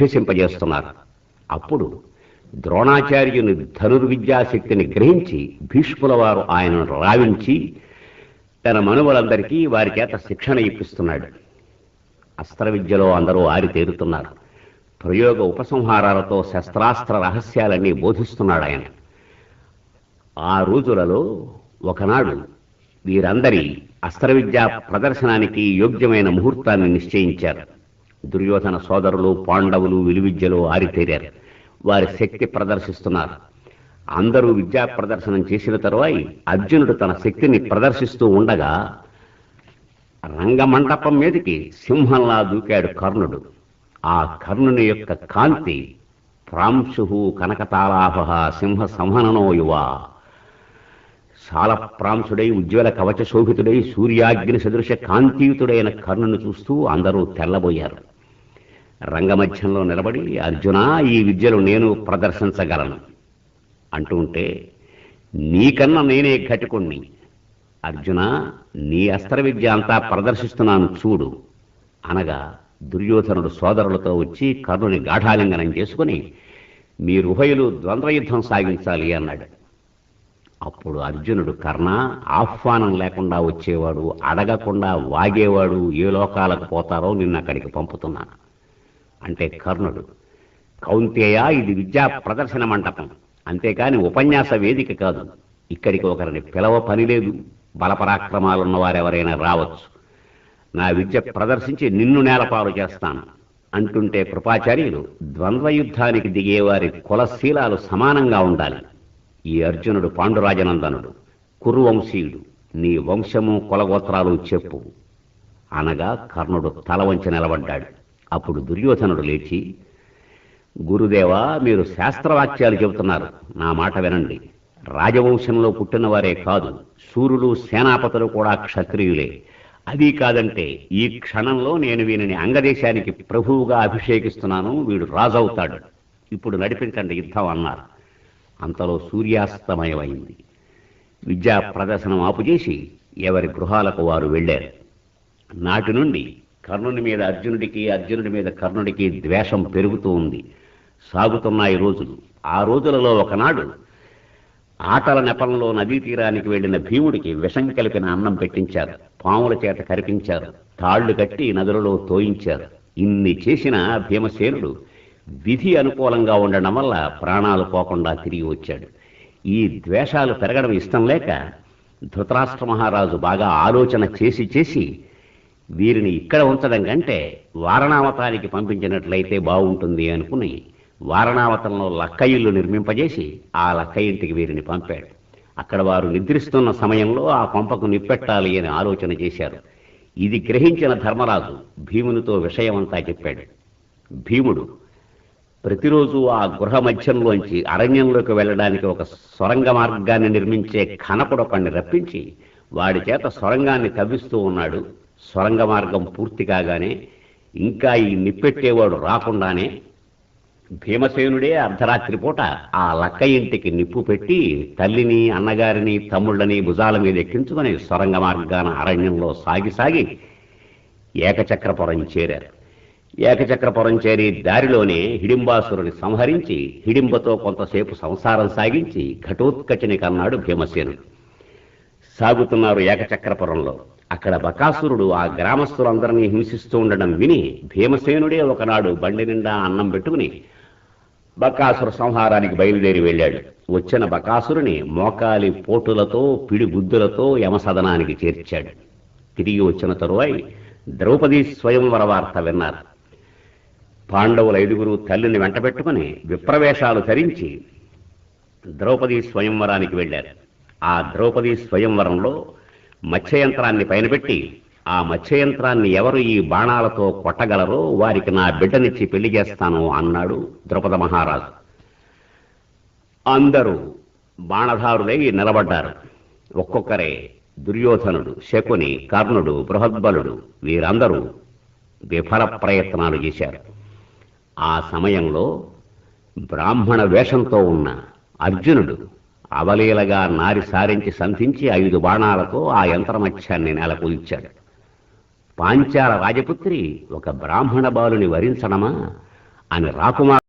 అభ్యసింపజేస్తున్నారు. అప్పుడు ద్రోణాచార్యుని ధనుర్విద్యాశక్తిని గ్రహించి భీష్ముల వారు ఆయనను రావించి తన మనువులందరికీ వారి చేత శిక్షణ ఇప్పిస్తున్నాడు. అస్త్ర విద్యలో అందరూ ఆరితేరుతున్నారు ప్రయోగ ఉపసంహారాలతో శస్త్రాస్త్ర రహస్యాలన్నీ బోధిస్తున్నాడు ఆయన. ఆ రోజులలో ఒకనాడు వీరందరి అస్త్ర విద్యా ప్రదర్శనానికి యోగ్యమైన ముహూర్తాన్ని నిశ్చయించారు. దుర్యోధన సోదరులు పాండవులు విలువిద్యలో ఆరితేరారు. వారి శక్తి ప్రదర్శిస్తున్నారు. అందరూ విద్యా ప్రదర్శనం చేసిన తరువాయి అర్జునుడు తన శక్తిని ప్రదర్శిస్తూ ఉండగా రంగమండపం మీదకి సింహంలా దూకాడు కర్ణుడు. ఆ కర్ణుని యొక్క కాంతి ప్రాంశు కనకతాలాభ సింహ సంహననో యువ. శాలప్రాంశుడై ఉజ్వల కవచ శోభితుడై సూర్యాగ్ని సదృశ కాంతియుతుడైన కర్ణుని చూస్తూ అందరూ తెల్లబోయారు. రంగమధ్యంలో నిలబడి అర్జున ఈ విద్యలు నేను ప్రదర్శించగలను. అంటూ ఉంటే నీకన్నా నేనే ఘటికుణ్ణి. అర్జున నీ అస్త్ర విద్య అంతా ప్రదర్శిస్తున్నాను చూడు. అనగా దుర్యోధనుడు సోదరులతో వచ్చి కర్ణుని గాఢాలింగనం చేసుకుని మీరు ఉభయులు ద్వంద్వయుద్ధం సాగించాలి అన్నాడు. అప్పుడు అర్జునుడు కర్ణ ఆహ్వానం లేకుండా వచ్చేవాడు అడగకుండా వాగేవాడు ఏ లోకాలకు పోతారో నిన్ను అక్కడికి పంపుతున్నాను అంటే కర్ణుడు. కౌంతేయ ఇది విద్యా ప్రదర్శన మంటపం. అంతేకాని ఉపన్యాస వేదిక కాదు. ఇక్కడికి ఒకరిని పిలవ పని లేదు. బలపరాక్రమాలున్న వారెవరైనా రావచ్చు. నా విద్య ప్రదర్శించి నిన్ను నేలపాలు చేస్తాను. అంటుంటే కృపాచార్యులు ద్వంద్వ యుద్ధానికి దిగేవారి కులశీలాలు సమానంగా ఉండాలి. ఈ అర్జునుడు పాండురాజనందనుడు. కురువంశీయుడు. నీ వంశము కులగోత్రాలు చెప్పు. అనగా కర్ణుడు తల వంచి నిలబడ్డాడు. అప్పుడు దుర్యోధనుడు లేచి గురుదేవా మీరు శాస్త్రవాక్యాలు చెబుతున్నారు. నా మాట వినండి. రాజవంశంలో పుట్టిన వారే కాదు సూర్యులు సేనాపతులు కూడా క్షత్రియులే. అది కాదంటే ఈ క్షణంలో నేను వీనిని అంగదేశానికి ప్రభువుగా అభిషేకిస్తున్నాను వీడు రాజవుతాడు. ఇప్పుడు నడిపించండి యుద్ధం అన్నారు. అంతలో సూర్యాస్తమయమైంది. విద్యా ప్రదర్శనం ఆపుచేసి ఎవరి గృహాలకు వారు వెళ్ళారు. నాటి నుండి కర్ణుని మీద అర్జునుడికి అర్జునుడి మీద కర్ణుడికి ద్వేషం పెరుగుతూ ఉంది. సాగుతున్నాయి రోజులు. ఆ రోజులలో ఒకనాడు ఆటల నెపంలో నదీ తీరానికి వెళ్ళిన భీముడికి విషం కలిపిన అన్నం పెట్టించారు. పాముల చేత కరిపించారు. తాళ్ళు కట్టి నదులలో తోయించారు. ఇన్ని చేసిన భీమసేనుడు విధి అనుకూలంగా ఉండడం వల్ల ప్రాణాలు పోకుండా తిరిగి వచ్చాడు. ఈ ద్వేషాలు పెరగడం ఇష్టం లేక ధృతరాష్ట్ర మహారాజు బాగా ఆలోచన చేసి చేసి వీరిని ఇక్కడ ఉంచడం కంటే వారణావతానికి పంపించినట్లయితే బాగుంటుంది అనుకుని వారణావతంలో లక్క ఇల్లు నిర్మింపజేసి ఆ లక్క ఇంటికి వీరిని పంపాడు. అక్కడ వారు నిద్రిస్తున్న సమయంలో ఆ పంపకు నిప్పెట్టాలి అని ఆలోచన చేశారు. ఇది గ్రహించిన ధర్మరాజు భీమునితో విషయమంతా చెప్పాడు. భీముడు ప్రతిరోజు ఆ గృహ మధ్యంలోంచి అరణ్యంలోకి వెళ్ళడానికి ఒక సొరంగ మార్గాన్ని నిర్మించే ఖనపుడొకడిని రప్పించి వాడి చేత సొరంగాన్ని తవ్విస్తూ ఉన్నాడు. సొరంగ మార్గం పూర్తి కాగానే ఇంకా ఈ నిప్పెట్టేవాడు రాకుండానే భీమసేనుడే అర్ధరాత్రి పూట ఆ లక్క ఇంటికి నిప్పు పెట్టి తల్లిని అన్నగారిని తమ్ముళ్ళని భుజాల మీద ఎక్కించుకొని సొరంగ మార్గాన అరణ్యంలో సాగి సాగి ఏకచక్రపురం చేరారు. ఏకచక్రపురం చేరి దారిలోనే హిడింబాసురుని సంహరించి హిడింబతో కొంతసేపు సంసారం సాగించి ఘటోత్కచిని కన్నాడు భీమసేనుడు. సాగుతున్నారు ఏకచక్రపురంలో. అక్కడ బకాసురుడు ఆ గ్రామస్తులందరినీ హింసిస్తూ ఉండడం విని భీమసేనుడే ఒకనాడు బండి నిండా అన్నం పెట్టుకుని బకాసుర సంహారానికి బయలుదేరి వెళ్ళాడు. వచ్చిన బకాసురుని మోకాలి పోటులతో పిడిగుద్దులతో యమసదనానికి చేర్చాడు. తిరిగి వచ్చిన తరువాయి ద్రౌపది స్వయంవర వార్త విన్నారు. పాండవుల ఐదుగురు తల్లిని వెంటబెట్టుకుని విప్రవేశాలు ధరించి ద్రౌపది స్వయంవరానికి వెళ్ళారు. ఆ ద్రౌపది స్వయంవరంలో మత్స్యయంత్రాన్ని పైనపెట్టి ఆ మత్స్యయంత్రాన్ని ఎవరు ఈ బాణాలతో కొట్టగలరో వారికి నా బిడ్డనిచ్చి పెళ్ళి చేస్తాను అన్నాడు ద్రౌపద మహారాజు. అందరూ బాణధారులై నిలబడ్డారు. ఒక్కొక్కరే దుర్యోధనుడు శకుని కర్ణుడు బృహద్బలుడు వీరందరూ విఫల ప్రయత్నాలు చేశారు. ఆ సమయంలో బ్రాహ్మణ వేషంతో ఉన్న అర్జునుడు అవలీలగా నారి సారించి సంధించి ఐదు బాణాలతో ఆ యంత్రమత్యాన్ని నెలకొల్చాడు పాంచాల రాజపుత్రి ఒక బ్రాహ్మణ బాలుని వరించడమా అని రాకుమార్